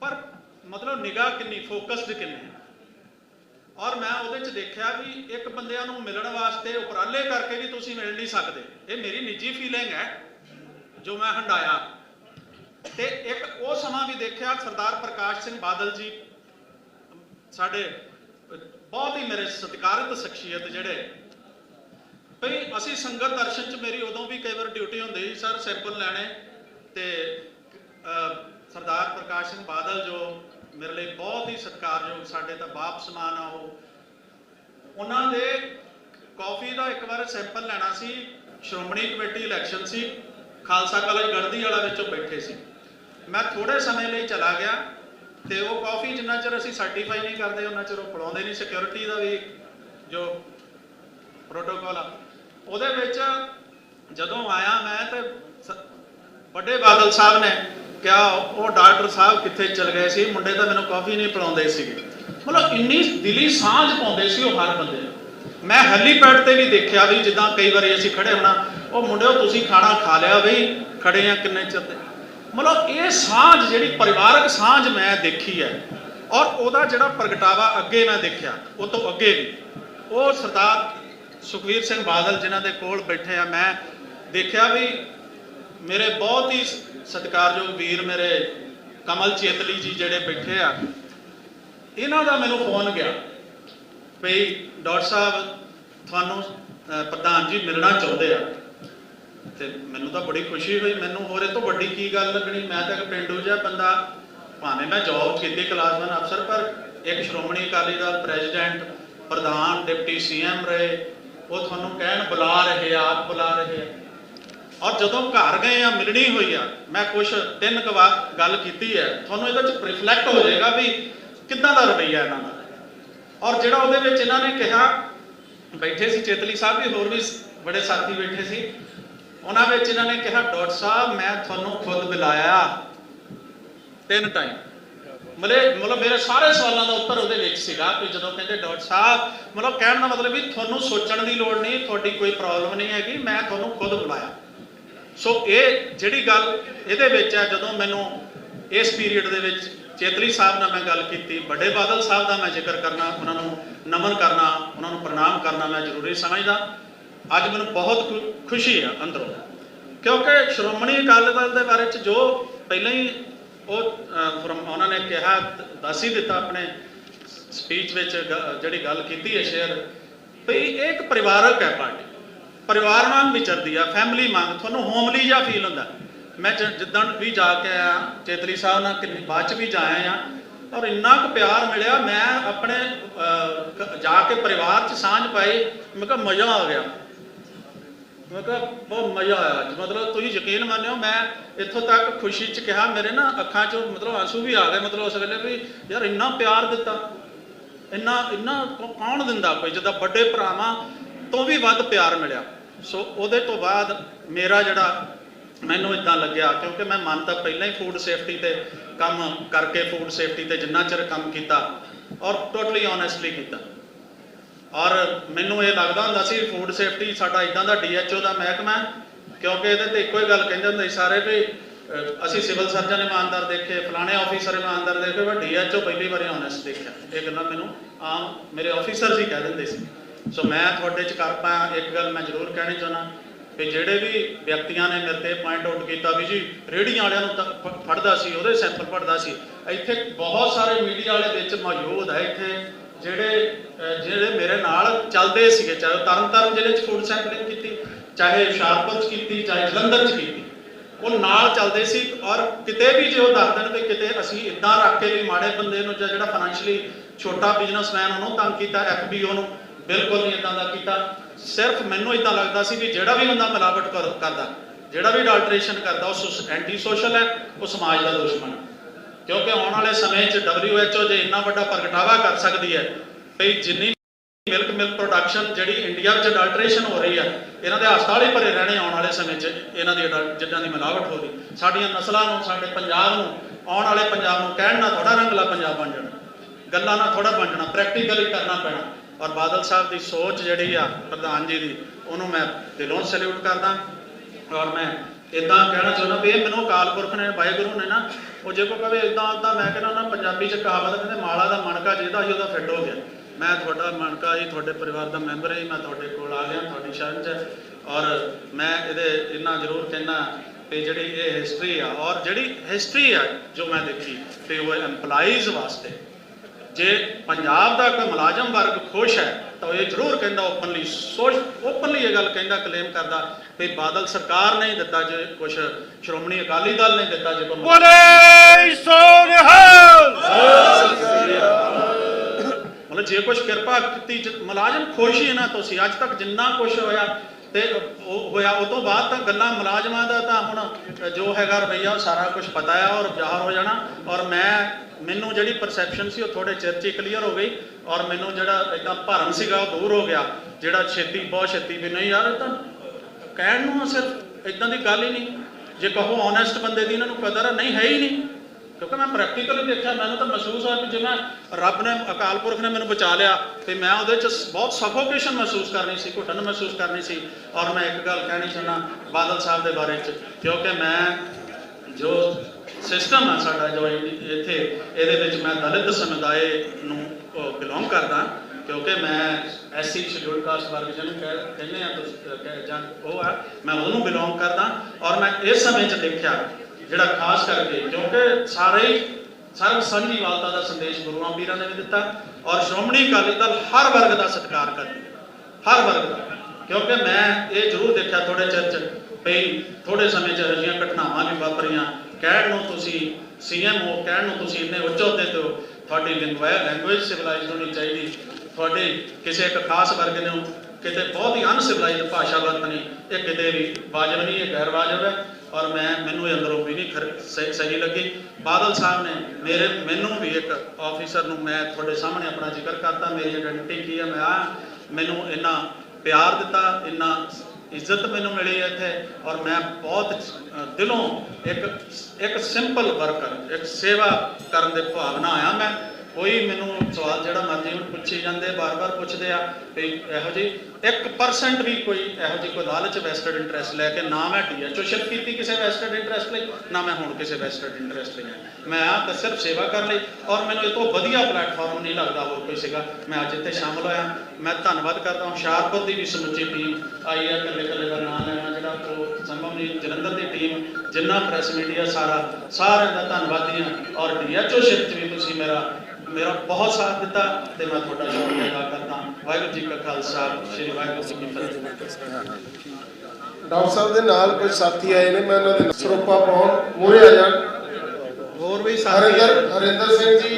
ਪਰ ਮਤਲਬ ਨਿਗਾਹ ਕਿੰਨੀ ਫੋਕਸਡ ਕਿੰਨੇ ਔਰ ਮੈਂ ਉਹਦੇ ਚ ਦੇਖਿਆ ਵੀ ਇੱਕ ਬੰਦਿਆਂ ਨੂੰ ਮਿਲਣ ਵਾਸਤੇ ਉਪਰਾਲੇ ਕਰਕੇ ਵੀ ਤੁਸੀਂ ਮਿਲ ਨਹੀਂ ਸਕਦੇ। ਇਹ ਮੇਰੀ ਨਿੱਜੀ ਫੀਲਿੰਗ ਹੈ, ਜੋ ਮੈਂ ਹੰਡਾਇਆ। ਤੇ ਇੱਕ ਉਹ ਸਮਾਂ ਵੀ ਦੇਖਿਆ, ਸਰਦਾਰ ਪ੍ਰਕਾਸ਼ ਸਿੰਘ ਬਾਦਲ ਜੀ, ਸਾਡੇ ਬਹੁਤ ਹੀ ਮੇਰੇ ਸਤਿਕਾਰਤ ਸ਼ਖਸੀਅਤ ਜਿਹੜੇ, ਭਈ ਅਸੀਂ ਸੰਗਤ ਦਰਸ਼ਨ ਚ ਮੇਰੀ ਉਦੋਂ ਵੀ ਕਈ ਵਾਰ ਡਿਊਟੀ ਹੁੰਦੀ ਸੀ, ਸਰ ਸੈਂਪਲ ਲੈਣੇ ਤੇ ਸਰਦਾਰ ਪ੍ਰਕਾਸ਼ ਸਿੰਘ ਬਾਦਲ ਜੋ ਮੇਰੇ ਲਈ ਬਹੁਤ ਹੀ ਸਤਿਕਾਰਯੋਗ ਸਾਡੇ ਤਾਂ ਬਾਪ ਸਮਾਨ ਆ ਉਹ। ਉਹਨਾਂ ਦੇ ਕਾਫੀ ਦਾ ਇੱਕ ਵਾਰ ਸੈਂਪਲ ਲੈਣਾ ਸੀ, ਸ਼੍ਰੋਮਣੀ ਕਮੇਟੀ ਇਲੈਕਸ਼ਨ ਸੀ, ਖਾਲਸਾ ਕਾਲਜ ਗੜਦੀ ਵਾਲਾ ਵਿੱਚੋਂ ਬੈਠੇ ਸੀ। ਮੈਂ ਥੋੜੇ ਸਮੇਂ ਲਈ ਚਲਾ ਗਿਆ ਤੇ ਉਹ ਕਾਫੀ ਜਿੰਨਾ ਚਿਰ ਅਸੀਂ ਸਰਟੀਫਾਈ ਨਹੀਂ ਕਰਦੇ, ਉਹਨਾਂ ਚਿਰ ਉਹ ਪੜਾਉਂਦੇ ਨਹੀਂ। ਸਿਕਿਉਰਿਟੀ ਦਾ ਵੀ ਜੋ ਪ੍ਰੋਟੋਕਾਲ ਆ, ਉਹਦੇ ਵਿੱਚ ਜਦੋਂ ਆਇਆ ਮੈਂ ਤੇ ਵੱਡੇ ਬਾਦਲ ਸਾਹਿਬ ਨੇ ਕਿਆ ਉਹ ਡਾਕਟਰ ਸਾਹਿਬ ਕਿੱਥੇ ਚਲ ਗਏ ਸੀ? ਮੁੰਡੇ ਤਾਂ ਮੈਨੂੰ ਕਾਫੀ ਨਹੀਂ ਪਿਲਾਉਂਦੇ ਸੀਗੇ। ਮਤਲਬ ਇੰਨੀ ਦਿਲੀ ਸਾਂਝ ਪਾਉਂਦੇ ਸੀ ਉਹ ਹਰ ਬੰਦੇ ਨੂੰ। ਮੈਂ ਹੈਲੀਪੈਡ ਤੇ ਵੀ ਦੇਖਿਆ ਵੀ ਜਿੱਦਾਂ ਕਈ ਵਾਰੀ ਅਸੀਂ ਖੜੇ ਹੋਣਾ, ਉਹ ਮੁੰਡਿਓ ਤੁਸੀਂ ਖਾਣਾ ਖਾ ਲਿਆ ਬਈ ਖੜੇ ਆ ਕਿੰਨੇ ਚਿਰ ਤੇ ਮਤਲਬ ਇਹ ਸਾਂਝ ਜਿਹੜੀ ਪਰਿਵਾਰਕ ਸਾਂਝ ਮੈਂ ਦੇਖੀ ਹੈ ਔਰ ਉਹਦਾ ਜਿਹੜਾ ਪ੍ਰਗਟਾਵਾ ਅੱਗੇ ਮੈਂ ਦੇਖਿਆ, ਉਹ ਤੋਂ ਅੱਗੇ ਵੀ। ਉਹ ਸਰਦਾਰ ਸੁਖਵੀਰ ਸਿੰਘ ਬਾਦਲ ਜਿਨ੍ਹਾਂ ਦੇ ਕੋਲ ਬੈਠੇ ਆ, ਮੈਂ ਦੇਖਿਆ ਵੀ ਮੇਰੇ ਬਹੁਤ ਹੀ ਸਤਿਕਾਰਯੋਗ ਵੀਰ ਮੇਰੇ ਕਮਲ ਚੇਤਲੀ ਜੀ ਜਿਹੜੇ ਬੈਠੇ ਆ, ਇਹਨਾਂ ਦਾ ਮੈਨੂੰ ਫੋਨ ਗਿਆ ਭਈ ਡਾਕਟਰ ਸਾਹਿਬ, ਤੁਹਾਨੂੰ ਪ੍ਰਧਾਨ ਜੀ ਮਿਲਣਾ ਚਾਹੁੰਦੇ ਆ। ਤੇ ਮੈਨੂੰ ਤਾਂ ਬੜੀ ਖੁਸ਼ੀ ਹੋਈ, ਮੈਨੂੰ ਹੋਰ ਇਹ ਤੋਂ ਵੱਡੀ ਕੀ ਗੱਲ ਲੱਗਣੀ? ਮੈਂ ਤਾਂ ਇੱਕ ਪਿੰਡੂ ਜਿਹਾ ਬੰਦਾ, ਭਾਵੇਂ ਮੈਂ ਜੌਬ ਕੀਤੀ ਕਲਾਸ 1 ਅਫਸਰ ਪਰ ਇੱਕ ਸ਼੍ਰੋਮਣੀ ਅਕਾਲੀ ਦਲ ਪ੍ਰੈਜ਼ੀਡੈਂਟ ਪ੍ਰਧਾਨ, ਡਿਪਟੀ ਸੀਐਮ ਰਹੇ, ਉਹ ਤੁਹਾਨੂੰ ਕਹਿਣ ਬੁਲਾ ਰਹੇ ਆਪ ਬੁਲਾ ਰਹੇ ਆ। ਔਰ ਜਦੋਂ ਘਰ ਗਏ ਆ, ਮਿਲਣੀ ਹੋਈ ਆ, ਮੈਂ ਕੁਛ ਤਿੰਨ ਕੁ ਵਾਰ ਗੱਲ ਕੀਤੀ ਹੈ। ਤੁਹਾਨੂੰ ਇਹਦੇ ਵਿੱਚ ਰਿਫਲੈਕਟ ਹੋ ਜਾਏਗਾ ਵੀ ਕਿੱਦਾਂ ਦਾ ਰਵਈਆ ਇਹਨਾਂ ਦਾ। ਔਰ ਜਿਹੜਾ ਉਹਦੇ ਵਿੱਚ ਇਹਨਾਂ ਨੇ ਕਿਹਾ, ਬੈਠੇ ਸੀ ਚੇਤਲੀ ਸਾਹਿਬ ਵੀ, ਹੋਰ ਵੀ ਬੜੇ ਸਾਥੀ ਬੈਠੇ ਸੀ। ਉਹਨਾਂ ਵਿੱਚ ਇਹਨਾਂ ਨੇ ਕਿਹਾ, ਡਾਕਟਰ ਸਾਹਿਬ, ਮੈਂ ਤੁਹਾਨੂੰ ਖੁਦ ਬੁਲਾਇਆ ਤਿੰਨ ਟਾਈਮ ਮਤਲਬ ਮਤਲਬ ਮੇਰੇ ਸਾਰੇ ਸਵਾਲਾਂ ਦਾ ਉੱਤਰ ਉਹਦੇ ਵਿੱਚ ਸੀਗਾ ਕਿ ਜਦੋਂ ਕਹਿੰਦੇ ਡਾਕਟਰ ਸਾਹਿਬ, ਮਤਲਬ ਕਹਿਣ ਦਾ ਮਤਲਬ ਵੀ ਤੁਹਾਨੂੰ ਸੋਚਣ ਦੀ ਲੋੜ ਨਹੀਂ, ਤੁਹਾਡੀ ਕੋਈ ਪ੍ਰੋਬਲਮ ਨਹੀਂ ਹੈਗੀ, ਮੈਂ ਤੁਹਾਨੂੰ ਖੁਦ ਬੁਲਾਇਆ। ਸੋ ਇਹ ਜਿਹੜੀ ਗੱਲ ਇਹਦੇ ਵਿੱਚ ਹੈ, ਜਦੋਂ ਮੈਨੂੰ ਇਸ ਪੀਰੀਅਡ ਦੇ ਵਿੱਚ ਚੇਤਲੀ ਸਾਹਿਬ ਨਾਲ ਮੈਂ ਗੱਲ ਕੀਤੀ, ਵੱਡੇ ਬਾਦਲ ਸਾਹਿਬ ਦਾ ਮੈਂ ਜ਼ਿਕਰ ਕਰਨਾ, ਉਹਨਾਂ ਨੂੰ ਨਮਨ ਕਰਨਾ, ਉਹਨਾਂ ਨੂੰ ਪ੍ਰਣਾਮ ਕਰਨਾ ਮੈਂ ਜ਼ਰੂਰੀ ਸਮਝਦਾ। ਅੱਜ ਮੈਨੂੰ ਬਹੁਤ ਖੁ- ਖੁਸ਼ੀ ਆ ਅੰਦਰੋਂ। ਕਿਉਂਕਿ ਸ਼੍ਰੋਮਣੀ ਅਕਾਲੀ ਦਲ ਦੇ ਬਾਰੇ ਚ ਜੋ ਪਹਿਲਾਂ ਹੀ ਉਹ ਉਹਨਾਂ ਨੇ ਕਿਹਾ, ਦੱਸ ਹੀ ਦਿੱਤਾ ਆਪਣੇ ਸਪੀਚ ਵਿੱਚ ਗ- ਜਿਹੜੀ ਗੱਲ ਕੀਤੀ ਹੈ ਸ਼ੇਅਰ, ਵੀ ਇਹ ਇੱਕ ਪਰਿਵਾਰਕ ਹੈ ਪਾਰਟੀ। ਪਰਿਵਾਰ ਵਾਂਗ ਵਿਚਰਦੀ ਆ ਫੈਮਿਲੀ ਵਾਂਗ, ਤੁਹਾਨੂੰ ਹੋਮਲੀ ਜਿਹਾ ਫੀਲ ਹੁੰਦਾ। ਮੈਂ ਜ- ਜਿੱਦਣ ਵੀ ਜਾ ਕੇ ਆਇਆ, ਚੇਤਲੀ ਸਾਹਿਬ ਨਾਲ ਕਿੰਨੀ, ਬਾਅਦ ਚ ਵੀ ਜਾਇਆ ਆ ਔਰ ਇੰਨਾ ਕੁ ਪਿਆਰ ਮਿਲਿਆ, ਮੈਂ ਆਪਣੇ ਜਾ ਕੇ ਪਰਿਵਾਰ ਚ ਸਾਂਝ ਪਾਈ, ਮੈਂ ਕਿਹਾ ਮਜ਼ਾ ਆ ਗਿਆ। ਮੈਂ ਕਿਹਾ ਬਹੁਤ ਮਜ਼ਾ ਆਇਆ ਮਤਲਬ ਤੁਸੀਂ ਯਕੀਨ ਮੰਨਿਓ, ਮੈਂ ਇੱਥੋਂ ਤੱਕ ਖੁਸ਼ੀ ਚ ਕਿਹਾ, ਮੇਰੇ ਨਾ ਅੱਖਾਂ 'ਚੋਂ ਮਤਲਬ ਆਂਸੂ ਵੀ ਆ ਗਏ, ਮਤਲਬ ਉਸ ਵੇਲੇ ਵੀ, ਯਾਰ ਇੰਨਾ ਪਿਆਰ ਦਿੱਤਾ। ਇੰਨਾ ਇੰਨਾ ਕੌਣ ਦਿੰਦਾ ਕੋਈ, ਜਦੋਂ ਵੱਡੇ ਭਰਾਵਾਂ ਤੋਂ ਵੀ ਵੱਧ ਪਿਆਰ ਮਿਲਿਆ। ਸੋ ਉਹਦੇ ਤੋਂ ਬਾਅਦ ਮੇਰਾ ਜਿਹੜਾ ਮੈਨੂੰ ਇਦਾਂ ਲੱਗਿਆ ਕਿਉਂਕਿ ਮੈਂ ਮਨ ਤਾਂ ਪਹਿਲਾਂ ਹੀ ਫੂਡ ਸੇਫਟੀ ਤੇ ਕੰਮ ਕਰਕੇ ਫੂਡ ਸੇਫਟੀ ਤੇ ਜਿੰਨਾ ਚਿਰ ਕੰਮ ਕੀਤਾ ਔਰ ਟੋਟਲੀ ਓਨੈਸਟਲੀ ਕੀਤਾ। ਔਰ ਮੈਨੂੰ ਇਹ ਲੱਗਦਾ ਹੁੰਦਾ ਸੀ ਫੂਡ ਸੇਫਟੀ ਸਾਡਾ ਇਦਾਂ ਦਾ ਡੀਐਚਓ ਦਾ ਮਹਿਕਮਾ ਹੈ, ਕਿਉਂਕਿ ਇਹਦੇ ਤੇ ਇੱਕੋ ਹੀ ਗੱਲ ਕਹਿੰਦੇ ਹੁੰਦੇ ਸੀ ਸਾਰੇ ਵੀ ਅਸੀਂ ਸਿਵਲ ਸਰਜਨ ਇਮਾਨਦਾਰ ਦੇਖੇ ਫਲਾਣੇ ਆਫੀਸਰ ਇਮਾਨਦਾਰ ਦੇਖੇ ਪਰ ਡੀਐਚਓ ਪਹਿਲੀ ਵਾਰੀ ਆਨੈਸਟ ਦੇਖਿਆ। ਇਹ ਗੱਲਾਂ ਮੈਨੂੰ ਆਮ ਮੇਰੇ ਆਫੀਸਰ ਹੀ ਕਹਿ ਦਿੰਦੇ ਸੀ। ਸੋ ਮੈਂ ਤੁਹਾਡੇ ਚ ਕਰ ਪਾਇਆ, ਇੱਕ ਗੱਲ ਮੈਂ ਜ਼ਰੂਰ ਕਹਿਣੀ ਚਾਹਨਾ ਕਿ ਜਿਹੜੇ ਵੀ ਵਿਅਕਤੀਆਂ ਨੇ ਮੇਰੇ ਤੇ ਪੁਆਇੰਟ ਆਊਟ ਕੀਤਾ ਵੀ ਜੀ, ਰੇਹੜੀਆਂ ਵਾਲਿਆਂ ਨੂੰ ਫੜਦਾ ਸੀ, ਉਹਦੇ ਸੈਂਪਲ ਫੜਦਾ ਸੀ। ਇੱਥੇ ਬਹੁਤ ਸਾਰੇ ਮੀਡੀਆ ਵਾਲੇ ਵਿੱਚ ਮੌਜੂਦ ਹੈ ਇੱਥੇ, ਜਿਹੜੇ ਜਿਹੜੇ ਮੇਰੇ ਨਾਲ ਚੱਲਦੇ ਸੀਗੇ, ਚਾਹੇ ਉਹ ਤਰਨਤਾਰਨ ਜ਼ਿਲ੍ਹੇ 'ਚ ਫੂਡ ਸੈਂਪਲਿੰਗ ਕੀਤੀ, ਚਾਹੇ ਹੁਸ਼ਿਆਰਪੁਰ 'ਚ ਕੀਤੀ, ਚਾਹੇ ਜਲੰਧਰ 'ਚ ਕੀਤੀ। ਉਹ ਨਾਲ ਚੱਲਦੇ ਸੀ ਔਰ ਕਿਤੇ ਵੀ ਜੇ ਉਹ ਦੱਸ ਦੇਣ ਵੀ ਕਿਤੇ ਅਸੀਂ ਇਦਾਂ ਰੱਖ ਕੇ ਵੀ ਮਾੜੇ ਬੰਦੇ ਨੂੰ ਜਾਂ ਜਿਹੜਾ ਫਾਈਨੈਂਸ਼ਲੀ ਛੋਟਾ ਬਿਜ਼ਨਸਮੈਨ ਉਹਨੂੰ ਤੰਗ ਕੀਤਾ ਐਫਬੀਓ ਨੂੰ ਬਿਲਕੁਲ ਨਹੀਂ ਇਦਾਂ ਦਾ ਕੀਤਾ। ਸਿਰਫ ਮੈਨੂੰ ਇਦਾਂ ਲੱਗਦਾ ਸੀ ਵੀ ਜਿਹੜਾ ਵੀ ਬੰਦਾ ਮਿਲਾਵਟ ਕਰਦਾ, ਜਿਹੜਾ ਵੀ ਅਡਲਟ੍ਰੇਸ਼ਨ ਕਰਦਾ, ਉਹ ਐਂਟੀ ਸੋਸ਼ਲ ਹੈ, ਉਹ ਸਮਾਜ ਦਾ ਦੁਸ਼ਮਣ ਹੈ। ਕਿਉਂਕਿ ਆਉਣ ਵਾਲੇ ਸਮੇਂ 'ਚ WHO ਜੇ ਇੰਨਾ ਵੱਡਾ ਪ੍ਰਗਟਾਵਾ ਕਰ ਸਕਦੀ ਹੈ ਵੀ ਜਿੰਨੀ ਮਿਲਕ ਮਿਲਕ ਪ੍ਰੋਡਕਸ਼ਨ ਜਿਹੜੀ ਇੰਡੀਆ ਵਿੱਚ ਅਡਲਟ੍ਰੇਸ਼ਨ ਹੋ ਰਹੀ ਹੈ, ਇਹਨਾਂ ਦੇ ਹਸਪਤਾਲ ਹੀ ਭਰੇ ਰਹਿਣੇ ਆਉਣ ਵਾਲੇ ਸਮੇਂ 'ਚ, ਇਹਨਾਂ ਦੀ adul- ਜਿੱਦਾਂ ਦੀ ਮਿਲਾਵਟ ਹੋ ਰਹੀ। ਸਾਡੀਆਂ ਨਸਲਾਂ ਨੂੰ, ਸਾਡੇ ਪੰਜਾਬ ਨੂੰ, ਆਉਣ ਵਾਲੇ ਪੰਜਾਬ ਨੂੰ ਕਹਿਣ ਨਾਲ ਥੋੜਾ ਰੰਗਲਾ ਪੰਜਾਬ ਬਣ ਜਾਣਾ। ਗੱਲਾਂ ਨਾਲ ਥੋੜਾ ਬਣ ਜਾਣਾ ਪ੍ਰੈਕਟੀਕਲੀ ਕਰਨਾ ਪੈਣਾ। ਔਰ ਬਾਦਲ ਸਾਹਿਬ ਦੀ ਸੋਚ ਜਿਹੜੀ ਆ ਪ੍ਰਧਾਨ ਜੀ ਦੀ, ਉਹਨੂੰ ਮੈਂ ਦਿਲੋਂ ਸੈਲੂਟ ਕਰਦਾ। ਔਰ ਮੈਂ ਇਦਾਂ ਕਹਿਣਾ ਚਾਹੁੰਦਾ ਵੀ ਇਹ ਮੈਨੂੰ ਅਕਾਲ ਪੁਰਖ ਨੇ, ਵਾਹਿਗੁਰੂ ਨੇ ਨਾ, ਉਹ ਜੇ ਕੋ ਕਵੇ ਇਦਾਂ ਉਦਾਂ ਮੈਂ ਕਹਿੰਦਾ ਉਹਨਾਂ ਪੰਜਾਬੀ ਚ ਕਹਾਵਤ ਕਹਿੰਦੇ ਮਾਲਾ ਦਾ ਮਣਕਾ ਜਿਹਦਾ ਸੀ ਉਹਦਾ ਫਿੱਟ ਹੋ ਗਿਆ। ਮੈਂ ਤੁਹਾਡਾ ਮਣਕਾ ਜੀ, ਤੁਹਾਡੇ ਪਰਿਵਾਰ ਦਾ ਮੈਂਬਰ ਹੀ ਮੈਂ ਤੁਹਾਡੇ ਕੋਲ ਆ ਗਿਆ, ਤੁਹਾਡੀ ਸ਼ਰਨ ਚ। ਔਰ ਮੈਂ ਇਹਦੇ ਇੰਨਾ ਜ਼ਰੂਰ ਕਹਿਣਾ ਤੇ ਜਿਹੜੀ ਇਹ ਹਿਸਟਰੀ ਆ, ਔਰ ਜਿਹੜੀ ਹਿਸਟਰੀ ਆ ਜੋ ਮੈਂ ਦੇਖੀ ਤੇ ਉਹ EMPLOYEES ਵਾਸਤੇ ਜੇ ਪੰਜਾਬ ਦਾ ਕੋਈ ਮੁਲਾਜ਼ਮ ਵਰਗ ਖੁਸ਼ ਹੈ ਤਾਂ ਇਹ ਜ਼ਰੂਰ ਕਹਿੰਦਾ ਓਪਨਲੀ ਸੋਚ ਓਪਨਲੀ ਇਹ ਗੱਲ ਕਹਿੰਦਾ ਕਲੇਮ ਕਰਦਾ ਵੀ ਬਾਦਲ ਸਰਕਾਰ ਨੇ ਦਿੱਤਾ ਜੇ ਕੁਝ ਸ਼੍ਰੋਮਣੀ ਅਕਾਲੀ ਦਲ ਨੇ ਦਿੱਤਾ ਜੇ ਕੋਈ ਬੋਲੇ ਸੋਨਹਾਲ ਮਤਲਬ ਜੇ ਕੁਝ ਕਿਰਪਾ ਕੀਤੀ ਮੁਲਾਜ਼ਮ ਖੁਸ਼ ਹੀ ਨਾ ਤੁਸੀਂ ਅੱਜ ਤੱਕ ਜਿੰਨਾ ਕੁਝ ਹੋਇਆ ਤੇ ਉਹ ਹੋਇਆ, ਉਹ ਤੋਂ ਬਾਅਦ ਤਾਂ ਗੱਲਾਂ ਮੁਲਾਜ਼ਮਾਂ ਦਾ ਤਾਂ ਹੁਣ ਜੋ ਹੈਗਾ ਰਵਈਆ, ਉਹ ਸਾਰਾ ਕੁਝ ਪਤਾ ਹੈ ਔਰ ਜ਼ਾਹਰ ਹੋ ਜਾਣਾ। ਔਰ ਮੈਂ, ਮੈਨੂੰ ਜਿਹੜੀ ਪਰਸੈਪਸ਼ਨ ਸੀ, ਉਹ ਥੋੜੇ ਚਿਰ 'ਚ ਕਲੀਅਰ ਹੋ ਗਈ। ਔਰ ਮੈਨੂੰ ਜਿਹੜਾ ਇਦਾਂ ਭਰਮ ਸੀਗਾ, ਉਹ ਦੂਰ ਹੋ ਗਿਆ। ਜਿਹੜਾ ਛੇਤੀ, ਬਹੁਤ ਛੇਤੀ ਵੀ ਨਹੀਂ ਯਾਰ, ਇਹ ਤਾਂ ਕਹਿਣ ਨੂੰ ਆ ਸਿਰਫ ਇਦਾਂ ਦੀ ਗੱਲ ਹੀ ਨਹੀਂ। ਜੇ ਕਹੋ ਓਨੈਸਟ ਬੰਦੇ ਦੀ, ਇਹਨਾਂ ਨੂੰ ਕਦਰ ਨਹੀਂ, ਹੈ ਹੀ ਨਹੀਂ। ਕਿਉਂਕਿ ਮੈਂ ਪ੍ਰੈਕਟੀਕਲੀ ਦੇਖਿਆ, ਮੈਨੂੰ ਤਾਂ ਮਹਿਸੂਸ ਹੋਇਆ ਕਿ ਜਿਵੇਂ ਰੱਬ ਨੇ, ਅਕਾਲ ਪੁਰਖ ਨੇ ਮੈਨੂੰ ਬਚਾ ਲਿਆ, ਤੇ ਮੈਂ ਉਹਦੇ ਚ ਬਹੁਤ ਸਫੋਕੇਸ਼ਨ ਮਹਿਸੂਸ ਕਰਨੀ ਸੀ, ਘੁੱਟਣ ਮਹਿਸੂਸ ਕਰਨੀ ਸੀ, ਔਰ ਮੈਂ ਇੱਕ ਗੱਲ ਕਹਿਣੀ ਚਾਹੁੰਦਾ ਬਾਦਲ ਸਾਹਿਬ ਦੇ ਬਾਰੇ ਚ, ਕਿਉਂਕਿ ਮੈਂ ਜੋ ਸਿਸਟਮ ਆ ਸਾਡਾ, ਜੋ ਇ- ਇੱਥੇ, ਇਹਦੇ ਵਿੱਚ ਮੈਂ ਦਲਿਤ ਸਮੁਦਾਇ ਨੂੰ ਬਿਲੋਂਗ ਕਰਦਾ, ਕਿਉਂਕਿ ਮੈਂ ਐਸਸੀ ਸ਼ਡਿਊਲ ਕਾਸਟ ਵਰਗ ਜਿਹਨੂੰ ਕਹਿ- ਕਹਿੰਦੇ ਆ, ਤੁਸੀਂ ਜਾਂ ਉਹ ਆ, ਮੈਂ ਉਹਨੂੰ ਬਿਲੋਂਗ ਕਰਦਾ, ਔਰ ਮੈਂ ਇਸ ਸਮੇਂ 'ਚ ਦੇਖਿਆ ਜਿਹੜਾ ਖਾਸ ਕਰਕੇ ਕਿਉਂਕਿ ਸਾਰੇ ਹੀ ਸਰਬ ਸੰਜੀਵਾਲਤਾ ਦਾ ਸੰਦੇਸ਼ ਗੁਰੂਆਂ ਪੀਰਾਂ ਨੇ ਵੀ ਦਿੱਤਾ ਔਰ ਸ਼੍ਰੋਮਣੀ ਅਕਾਲੀ ਦਲ ਹਰ ਵਰਗ ਦਾ ਸਤਿਕਾਰ ਕਰਦੀ ਹੈ। ਹਰ ਵਰਗ ਦਾ। ਕਿਉਂਕਿ ਮੈਂ ਇਹ ਜ਼ਰੂਰ ਦੇਖਿਆ ਥੋੜੇ ਚਿਰ ਚ ਵੀ ਥੋੜੇ ਸਮੇਂ ਚ ਅਜਿਹੀਆਂ ਘਟਨਾਵਾਂ ਵੀ ਵਾਪਰੀਆਂ। ਕਹਿਣ ਨੂੰ ਤੁਸੀਂ ਸੀਐਮ ਹੋ, ਕਹਿਣ ਨੂੰ ਤੁਸੀਂ ਇੰਨੇ ਉੱਚ ਅਹੁਦੇ ਤੇ ਹੋ, ਤੁਹਾਡੀ ਲੈਂਗੁਏਜ ਸਿਵਲਾਈਜ਼ਡ ਹੋਣੀ ਚਾਹੀਦੀ। ਤੁਹਾਡੇ ਕਿਸੇ ਇੱਕ ਖਾਸ ਵਰਗ ਨੂੰ ਕਿਤੇ ਬਹੁਤ ਹੀ ਅਨਸਿਵਲਾਈਜ਼ਡ ਭਾਸ਼ਾ ਵਰਤਣੀ, ਇਹ ਕਿਤੇ ਵੀ ਵਾਜਬ ਨਹੀਂ, ਇਹ ਗੈਰ ਵਾਜਬ ਹੈ। ਔਰ ਮੈਂ, ਮੈਨੂੰ ਇਹ ਅੰਦਰੋਂ ਵੀ ਨਹੀਂ ਖਰ- ਸਹੀ ਸਹੀ ਲੱਗੀ। ਬਾਦਲ ਸਾਹਿਬ ਨੇ ਮੇਰੇ, ਮੈਨੂੰ ਵੀ ਇੱਕ ਆਫੀਸਰ ਨੂੰ ਮੈਂ ਤੁਹਾਡੇ ਸਾਹਮਣੇ ਆਪਣਾ ਜ਼ਿਕਰ ਕਰਤਾ, ਮੇਰੀ ਆਇਡੈਂਟੀ ਕੀ ਹੈ ਮੈਂ ਆ ਮੈਨੂੰ ਇੰਨਾ ਪਿਆਰ ਦਿੱਤਾ, ਇੰਨਾ ਇੱਜ਼ਤ ਮੈਨੂੰ ਮਿਲੀ ਇੱਥੇ, ਔਰ ਮੈਂ ਬਹੁਤ ਦਿਲੋਂ ਇੱਕ ਇੱਕ ਸਿੰਪਲ ਵਰਕਰ ਇੱਕ ਸੇਵਾ ਕਰਨ ਦੇ ਭਾਵਨਾ ਆਇਆ ਮੈਂ। ਕੋਈ ਮੈਨੂੰ ਸਵਾਲ ਜਿਹੜਾ ਮਰਜ਼ੀ ਹੁਣ ਪੁੱਛੀ ਜਾਂਦੇ ਬਾਰ-ਬਾਰ ਪੁੱਛਦੇ ਆ, ਵੀ ਇਹੋ ਜੀ 1% ਵੀ ਕੋਈ ਇਹੋ ਜੀ ਕੋਈ ਲਾਲਚ ਵੈਸਟਡ ਇੰਟਰਸਟ ਲੈ ਕੇ ਨਾ ਮੈਂ ਡੀਐਚਓ ਸ਼ਿਪ ਕੀਤੀ ਕਿਸੇ ਵੈਸਟਡ ਇੰਟਰਸਟ ਲਈ, ਨਾ ਮੈਂ ਹੁਣ ਕਿਸੇ ਵੈਸਟਡ ਇੰਟਰਸਟ ਲਈ ਆਇਆ। ਮੈਂ ਆ ਤਾਂ ਸਿਰਫ ਸੇਵਾ ਕਰਨ ਲਈ, ਔਰ ਮੈਨੂੰ ਇਹ ਤੋਂ ਵਧੀਆ ਪਲੇਟਫਾਰਮ ਨਹੀਂ ਲੱਗਦਾ ਹੋਰ ਕੋਈ ਸੀਗਾ। ਮੈਂ ਅੱਜ ਇੱਥੇ ਸ਼ਾਮਲ ਹੋਇਆ। ਮੈਂ ਧੰਨਵਾਦ ਕਰਦਾ ਹਾਂ ਹੁਸ਼ਿਆਰਪੁਰ ਦੀ ਵੀ ਸਮੁੱਚੀ ਟੀਮ ਆਈ ਹੈ ਇਕੱਲੇ ਇਕੱਲੇ ਦਾ ਨਾਮ ਲੈਣਾ ਜਿਹੜਾ ਉਹ ਸੰਭਵ ਨਹੀਂ। ਜਲੰਧਰ ਦੀ ਟੀਮ ਜਿੰਨਾ ਪ੍ਰੈਸ ਮੀਡੀਆ ਸਾਰਾ, ਸਾਰਿਆਂ ਦਾ ਧੰਨਵਾਦੀ ਹਾਂ। ਔਰ ਡੀਐਚਓ ਸ਼ਿਪ 'ਚ ਵੀ ਤੁਸੀਂ ਮੇਰਾ ਮੇਰਾ ਬਹੁਤ ਸਾਥ ਦਿੱਤਾ ਤੇ ਮੈਂ ਤੁਹਾਡਾ ਸ਼ੁਕਰੀਆ ਅਦਾ ਕਰਦਾ। ਵਾਹਿਗੁਰੂ ਜੀ ਕਾ ਖਾਲਸਾ ਸ੍ਰੀ ਵਾਹਿਗੁਰੂ ਜੀ ਕੀ ਫਤਿਹ। ਡਾਕਟਰ ਸਾਹਿਬ ਦੇ ਨਾਲ ਕੁਝ ਸਾਥੀ ਆਏ ਨੇ ਮੈਂ ਉਹਨਾਂ ਦੇ ਸਰੂਪਾ ਪਾਉਣ। ਮੂਹਰੇ ਆ ਜਾਣ। ਹੋਰ ਵੀ ਹਰਿੰਦਰ ਸਾਥੀ ਹਰਿੰਦਰ ਸਿੰਘ ਜੀ।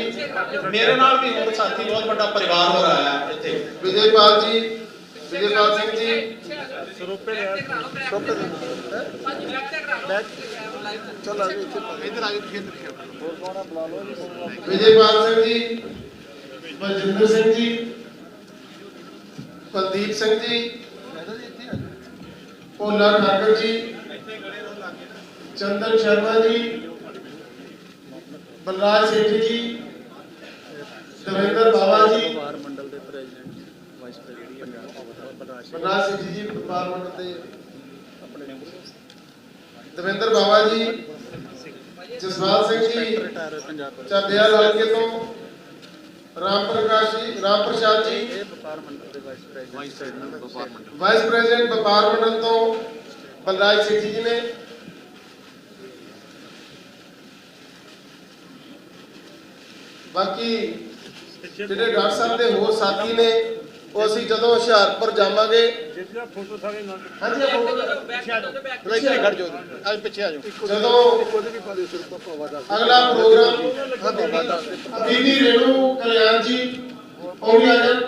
ਮੇਰੇ ਨਾਲ ਵੀ ਹੋਰ ਸਾਥੀ ਬਹੁਤ ਵੱਡਾ ਪਰਿਵਾਰ ਹੋ ਰਿਹਾ ਹੈ ਇੱਥੇ। ਵਿਜੇਪਾਲ ਜੀ ਵਿਜੇਪਾਲ ਸਿੰਘ ਜੀ। ਵਿਜੇਪਾਲ ਸਿੰਘ ਜੀ, ਬਲਜਿੰਦਰ ਸਿੰਘ ਜੀ, ਕੁਲਦੀਪ ਸਿੰਘ ਜੀ, ਭੋਲਾ ਠਾਕਰ ਜੀ, ਚੰਦਨ ਸ਼ਰਮਾ ਜੀ, ਬਲਰਾਜ ਸੇਠੀ ਜੀ, ਦਵਿੰਦਰ ਬਾਵਾ ਜੀ ਮੰਡਲ ਦੇ president vice president Balraj Singh Balraj Sethi ji, ਵਪਾਰ ਮੰਡਲ ਦੇ ਆਪਣੇ ਦਵਿੰਦਰ ਬਾਵਾ ਜੀ ਜਸਵਾਲ ਸਿੰਘ ਜੀ ਚਾਬਿਆ ਹਲਕੇ ਤੋਂ Ram Prakash ji Ram Prasad ji. Vice president vice president ਵਪਾਰ ਮੰਡਲ। ਤੋਂ ਬਲਰਾਜ ਸੇਠੀ ਜੀ ਨੇ। ਬਾਕੀ ਜਿਹੜੇ ਡਾਕਟਰ ਸਾਹਿਬ ਦੇ ਹੋਰ ਸਾਥੀ ਨੇ ਉਹ ਅਸੀਂ ਜਦੋਂ ਹੁਸ਼ਿਆਰਪੁਰ ਜਾਵਾਂਗੇ। ਜਿਹੜਾ ਫੋਟੋ ਸਾਰੇ ਨਾਲ ਹਾਂਜੀ ਇਹ ਫੋਟੋ ਇੱਥੇ ਖੜ ਜਾਓ ਅੱਜ ਪਿੱਛੇ ਆ ਜਾਓ। ਜਦੋਂ ਅਗਲਾ ਪ੍ਰੋਗਰਾਮ ਬੀਬੀ ਰੇਣੂ ਕਲਿਆਣ ਜੀ ਉਹ ਵੀ ਆ ਜਾਣ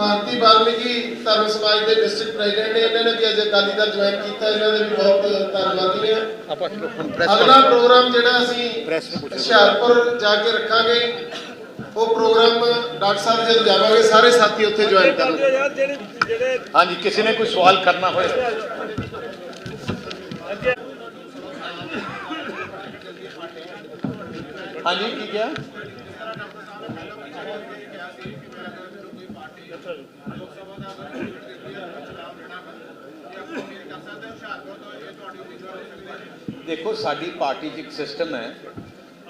ਭਾਰਤੀ ਵਾਲਮੀਕੀ ਧਰਮ ਸਮਾਜ ਦੇ ਡਿਸਟ੍ਰਿਕਟ ਪ੍ਰੈਜ਼ੀਡੈਂਟ ਨੇ ਇਹਨਾਂ ਨੇ ਵੀ ਅੱਜ ਅਕਾਲੀ ਦਲ ਜੁਆਇਨ ਕੀਤਾ ਇਹਨਾਂ ਦੇ ਵੀ ਬਹੁਤ ਧੰਨਵਾਦੀ ਹਾਂ ਆਪਾਂ ਚਲੋ ਹੁਣ ਪ੍ਰੈਸ ਅਗਲਾ ਪ੍ਰੋਗਰਾਮ ਜਿਹੜਾ ਅਸੀਂ ਹੁਸ਼ਿਆਰਪੁਰ ਜਾ ਕੇ ਰੱਖਾਂਗੇ ਉਹ ਪ੍ਰੋਗਰਾਮ ਡਾਕਟਰ ਸਾਹਿਬ ਜਦੋਂ ਜਾਵਾਂਗੇ ਸਾਰੇ ਸਾਥੀ ਉੱਥੇ ਜੁਆਇਨ ਕਰਨਗੇ। ਹਾਂਜੀ ਕਿਸੇ ਨੇ ਕੋਈ ਸਵਾਲ ਕਰਨਾ ਹੋਏ। ਹਾਂਜੀ ਕੀ ਕਿਹਾ? ਦੇਖੋ ਸਾਡੀ ਪਾਰਟੀ 'ਚ ਇੱਕ ਸਿਸਟਮ ਹੈ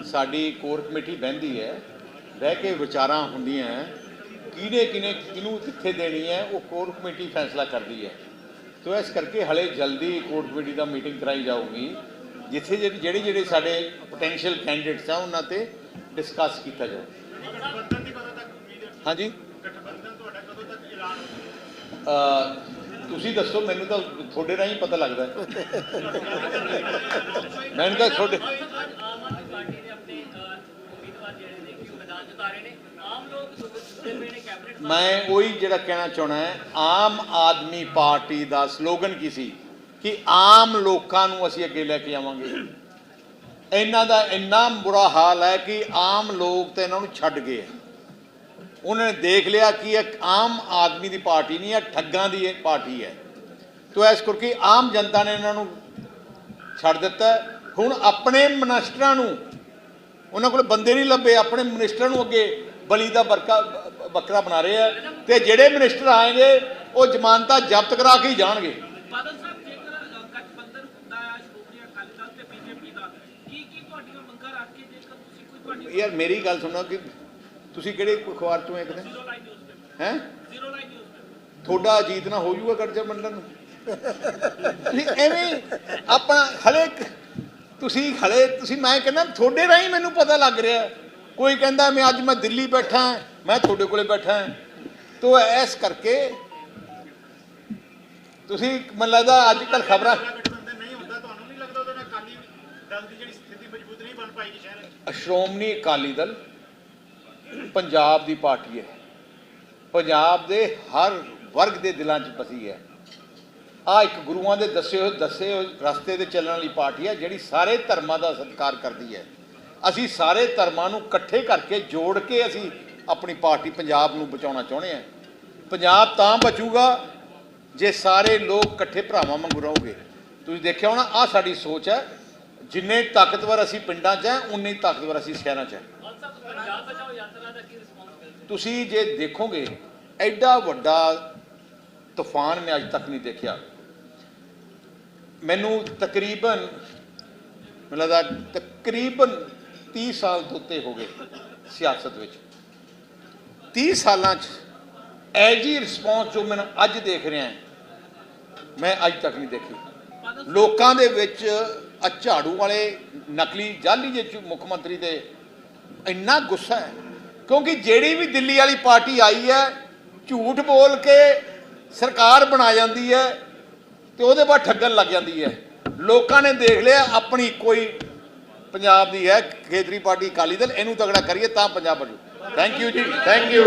ਸਾਡੀ ਕੋਰ ਕਮੇਟੀ ਬਹਿੰਦੀ ਹੈ ਬਹਿ ਕੇ ਵਿਚਾਰਾਂ ਹੁੰਦੀਆਂ ਕਿਹਨੇ ਕਿਹਨੇ ਕਿਹਨੂੰ ਕਿੱਥੇ ਦੇਣੀ ਹੈ ਉਹ ਕੋਰ ਕਮੇਟੀ ਫੈਸਲਾ ਕਰਦੀ ਹੈ। ਤੋ ਇਸ ਕਰਕੇ ਹਲੇ ਜਲਦੀ ਕੋਰ ਕਮੇਟੀ ਦਾ ਮੀਟਿੰਗ ਕਰਾਈ ਜਾਊਗੀ ਜਿੱਥੇ ਜਿਹੜੇ ਜਿਹੜੇ ਸਾਡੇ ਪੋਟੈਂਸ਼ੀਅਲ ਕੈਂਡੀਡੇਟਸ ਆ ਉਹਨਾਂ ਤੇ ਡਿਸਕਸ ਕੀਤਾ ਜਾਊ। ਹਾਂਜੀ? ਅ, ਤੁਸੀਂ ਦੱਸੋ ਮੈਨੂੰ ਤਾਂ ਤੁਹਾਡੇ ਰਾਹੀਂ ਪਤਾ ਲੱਗਦਾ ਹੈ। ਮੈਨੂੰ ਤਾਂ ਤੁਹਾਡੇ ਮੈਂ ਉਹੀ ਜਿਹੜਾ ਕਹਿਣਾ ਚਾਹਣਾ ਹੈ ਆਮ ਆਦਮੀ ਪਾਰਟੀ ਦਾ ਸਲੋਗਨ ਕੀ ਸੀ? ਕਿ ਆਮ ਲੋਕਾਂ ਨੂੰ ਅਸੀਂ ਅੱਗੇ ਲੈ ਕੇ ਆਵਾਂਗੇ। ਇਹਨਾਂ ਦਾ ਇੰਨਾ ਬੁਰਾ ਹਾਲ ਹੈ ਕਿ ਆਮ ਲੋਕ ਤਾਂ ਇਹਨਾਂ ਨੂੰ ਛੱਡ ਗਏ ਹੈ ਉਹਨਾਂ ਨੇ ਦੇਖ ਲਿਆ ਕਿ ਇੱਕ ਆਮ ਆਦਮੀ ਦੀ ਪਾਰਟੀ ਨਹੀਂ ਹੈ ਠੱਗਾਂ ਦੀ ਇਹ ਪਾਰਟੀ ਹੈ। ਤੋ ਇਸ ਕਰਕੇ ਆਮ ਜਨਤਾ ਨੇ ਇਹਨਾਂ ਨੂੰ ਛੱਡ ਦਿੱਤਾ। ਹੁਣ ਆਪਣੇ ਮਨਿਸਟਰਾਂ ਨੂੰ ਉਹਨਾਂ ਕੋਲ ਬੰਦੇ ਨਹੀਂ ਲੱਭੇ ਆਪਣੇ ਮਿਨਿਸਟਰਾਂ ਨੂੰ ਅੱਗੇ ਬਲੀ ਦਾ ਬਰਕਾ ਬੱਕਰਾ ਬਣਾ ਰਹੇ ਆ। ਤੇ ਜਿਹੜੇ ਮਿਨਿਸਟਰ ਆਏਗੇ ਉਹ ਜ਼ਮਾਨਤਾਂ ਜ਼ਬਤ ਕਰਾ ਕੇ ਹੀ ਜਾਣਗੇ। ਯਾਰ ਮੇਰੀ ਗੱਲ ਸੁਣੋ ਕਿ ਤੁਸੀਂ ਕਿਹੜੇ ਅਖਬਾਰ ਚੋਂ ਇੱਕ ਦਿਨ? ਹੈ? ਤੁਹਾਡਾ ਅਜੀਤ ਨਾ ਹੋ ਜਾਊਗਾ ਗੜਜਾ ਮੰਡਲ ਨੂੰ। ਤੁਸੀਂ ਐਵੇਂ ਆਪਾਂ ਹਲੇ ਤੁਸੀਂ ਹਲੇ ਤੁਸੀਂ ਮੈਂ ਕਹਿੰਦਾ ਤੁਹਾਡੇ ਰਾਹੀਂ ਮੈਨੂੰ ਪਤਾ ਲੱਗ ਰਿਹਾ ਕੋਈ ਕਹਿੰਦਾ ਮੈਂ ਅੱਜ ਮੈਂ ਦਿੱਲੀ ਬੈਠਾ ਮੈਂ ਤੁਹਾਡੇ ਕੋਲੇ ਬੈਠਾ। ਤੋ ਇਸ ਕਰਕੇ ਤੁਸੀਂ ਮੈਨੂੰ ਲੱਗਦਾ ਅੱਜ ਕੱਲ ਖਬਰਾਂ ਗਠਬੰਧਨ ਨਹੀਂ ਹੁੰਦਾ ਤੁਹਾਨੂੰ ਨਹੀਂ ਲੱਗਦਾ ਉਹਦੇ ਨਾਲ ਅਕਾਲੀ ਦਲ ਦੀ ਜਿਹੜੀ ਸਥਿਤੀ ਮਜ਼ਬੂਤ ਨਹੀਂ ਬਣ ਪਾਏਗੀ ਸ਼ਹਿਰ ਵਿੱਚ? ਸ਼੍ਰੋਮਣੀ ਅਕਾਲੀ ਦਲ ਪੰਜਾਬ ਦੀ ਪਾਰਟੀ ਹੈ। ਪੰਜਾਬ ਦੇ ਹਰ ਵਰਗ ਦੇ ਦਿਲਾਂ 'ਚ ਬਸੀ ਹੈ। ਆ ਇੱਕ ਗੁਰੂਆਂ ਦੇ ਦੱਸੇ ਹੋਏ ਦੱਸੇ ਹੋਏ ਰਸਤੇ ਤੇ ਚੱਲਣ ਵਾਲੀ ਪਾਰਟੀ ਹੈ, ਜਿਹੜੀ ਸਾਰੇ ਧਰਮਾਂ ਦਾ ਸਤਿਕਾਰ ਕਰਦੀ ਹੈ। ਅਸੀਂ ਸਾਰੇ ਧਰਮਾਂ ਨੂੰ ਇਕੱਠੇ ਕਰਕੇ ਜੋੜ ਕੇ ਅਸੀਂ ਆਪਣੀ ਪਾਰਟੀ ਪੰਜਾਬ ਨੂੰ ਬਚਾਉਣਾ ਚਾਹੁੰਦੇ ਹਾਂ। ਪੰਜਾਬ ਤਾਂ ਬਚੂਗਾ ਜੇ ਸਾਰੇ ਲੋਕ ਇਕੱਠੇ ਭਰਾਵਾਂ ਵਾਂਗੂ ਰਹੋਗੇ। ਤੁਸੀਂ ਦੇਖਿਆ ਹੋਣਾ ਆ ਸਾਡੀ ਸੋਚ ਹੈ, ਜਿੰਨੇ ਤਾਕਤਵਰ ਅਸੀਂ ਪਿੰਡਾਂ 'ਚ ਹੈ, ਉਨੇ ਤਾਕਤਵਰ ਅਸੀਂ ਸ਼ਹਿਰਾਂ 'ਚ ਹੈ। ਤੁਸੀਂ ਜੇ ਦੇਖੋਗੇ, ਐਡਾ ਵੱਡਾ ਤੂਫਾਨ ਮੈਂ ਅੱਜ ਤੱਕ ਨਹੀਂ ਦੇਖਿਆ। ਮੈਨੂੰ ਤਕਰੀਬਨ, ਮੈਨੂੰ ਲੱਗਦਾ ਤਕਰੀਬਨ 30 ਸਾਲ ਤੋਂ ਉੱਤੇ ਹੋ ਗਏ ਸਿਆਸਤ ਵਿੱਚ। 30 ਸਾਲਾਂ 'ਚ ਐਜੀ ਰਿਸਪੌਂਸ ਜੋ ਮੈਨੂੰ ਅੱਜ ਦੇਖ ਰਿਹਾ ਮੈਂ ਅੱਜ ਤੱਕ ਨਹੀਂ ਦੇਖੀ। ਲੋਕਾਂ ਦੇ ਵਿੱਚ ਆ ਝਾੜੂ ਵਾਲੇ, ਨਕਲੀ ਜਾਲੀ ਜੇ ਚ- ਮੁੱਖ ਮੰਤਰੀ ਦੇ ਇੰਨਾ ਗੁੱਸਾ ਹੈ, ਕਿਉਂਕਿ ਜਿਹੜੀ ਵੀ ਦਿੱਲੀ ਵਾਲੀ ਪਾਰਟੀ ਆਈ ਹੈ, ਝੂਠ ਬੋਲ ਕੇ ਸਰਕਾਰ ਬਣਾ ਜਾਂਦੀ ਹੈ ਤੇ ਉਹਦੇ ਬਾਅਦ ਠੱਗਣ ਲੱਗ ਜਾਂਦੀ ਹੈ। ਲੋਕਾਂ ਨੇ ਦੇਖ ਲਿਆ, ਆਪਣੀ ਕੋਈ ਪੰਜਾਬ ਦੀ ਹੈ, ਖੇਤਰੀ ਪਾਰਟੀ, ਅਕਾਲੀ ਦਲ, ਇਹਨੂੰ ਤਗੜਾ ਕਰੀਏ ਤਾਂ Punjab ਬਚੂ thank you ji thank you